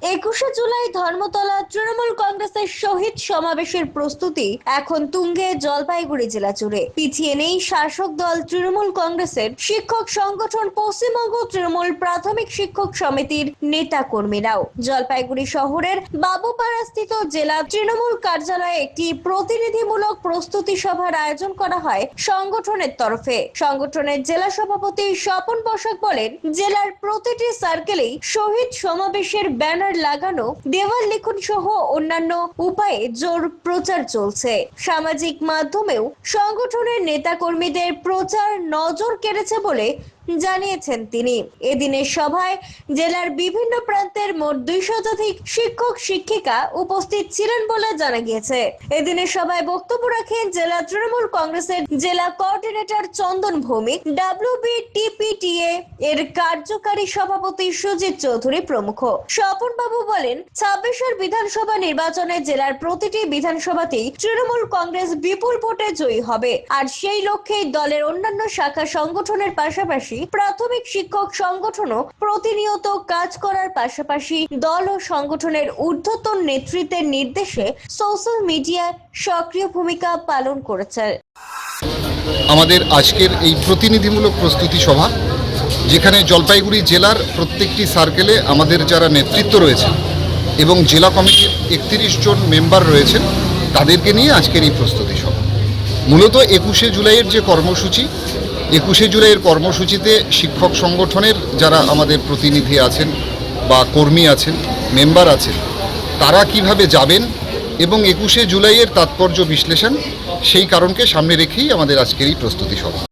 একুশে জুলাই ধর্মতলা তৃণমূল কংগ্রেসের শহীদ সমাবেশের প্রস্তুতি এখন তুঙ্গে জলপাইগুড়ি জেলা জুড়ে। পিছিয়ে নেই শাসক দল তৃণমূল কংগ্রেসের শিক্ষক সংগঠন পশ্চিমবঙ্গ তৃণমূল প্রাথমিক শিক্ষক সমিতির নেতা কর্মীরাও জলপাইগুড়ি শহরের বাবুপাড়াস্থিত জেলা তৃণমূল কার্যালয়ে একটি প্রতিনিধিমূলক প্রস্তুতি সভার আয়োজন করা হয় সংগঠনের তরফে। সংগঠনের জেলা সভাপতি স্বপন বসাক বলেন, জেলার প্রতিটি সার্কেলেই শহীদ সমাবেশের ব্যানার লাগানো, দেওয়াল লিখন সহ অন্যান্য উপায়ে জোর প্রচার চলছে। সামাজিক মাধ্যমেও সংগঠনের নেতাকর্মীদের প্রচার নজর কেড়েছে বলে জানিয়েছেন তিনি। এদিনের সভায় জেলার বিভিন্ন প্রান্তের মোট দুই শতাধিক শিক্ষক, শিক্ষিকা উপস্থিত ছিলেন বলে জানা গিয়েছে। এদিনের সভায় বক্তব্য রাখেন জেলা তৃণমূল কংগ্রেসের জেলা কোঅর্ডিনেটর চন্দন ভৌমিক ডাব্লিউবিটিপিটিএ এর কার্যকারী সভাপতি সুজিত চৌধুরী প্রমুখ। স্বপন বাবু বলেন, ছাব্বিশের বিধানসভা নির্বাচনে জেলার প্রতিটি বিধানসভাতেই তৃণমূল কংগ্রেস বিপুল ভোটে জয়ী হবে। আর সেই লক্ষ্যেই দলের অন্যান্য শাখা সংগঠনের পাশাপাশি প্রাথমিক শিক্ষক সংগঠনও প্রতিনিয়ত কাজ করার পাশাপাশি দল ও সংগঠনের ঊর্ধ্বতন নেতৃত্বের নির্দেশে সোশ্যাল মিডিয়ায় সক্রিয় ভূমিকা পালন করেছে। আমাদের আজকের এই প্রতিনিধিমূলক প্রস্তুতি সভা যেখানে জলপাইগুড়ি জেলার প্রত্যেকটি সার্কেলে আমাদের যারা নেতৃত্ব রয়েছে এবং জেলা কমিটির একত্রিশ জন মেম্বার রয়েছেন, তাদেরকে নিয়ে আজকের এই প্রস্তুতি সভা। মূলত একুশে জুলাইয়ের যে কর্মসূচি, একুশে জুলাইয়ের কর্মসূচিতে শিক্ষক সংগঠনের যারা আমাদের প্রতিনিধি আছেন বা কর্মী আছেন মেম্বার আছেন, তারা কীভাবে যাবেন এবং একুশে জুলাইয়ের তাৎপর্য বিশ্লেষণ, সেই কারণকে সামনে রেখেই আমাদের আজকের এই প্রস্তুতি সভা।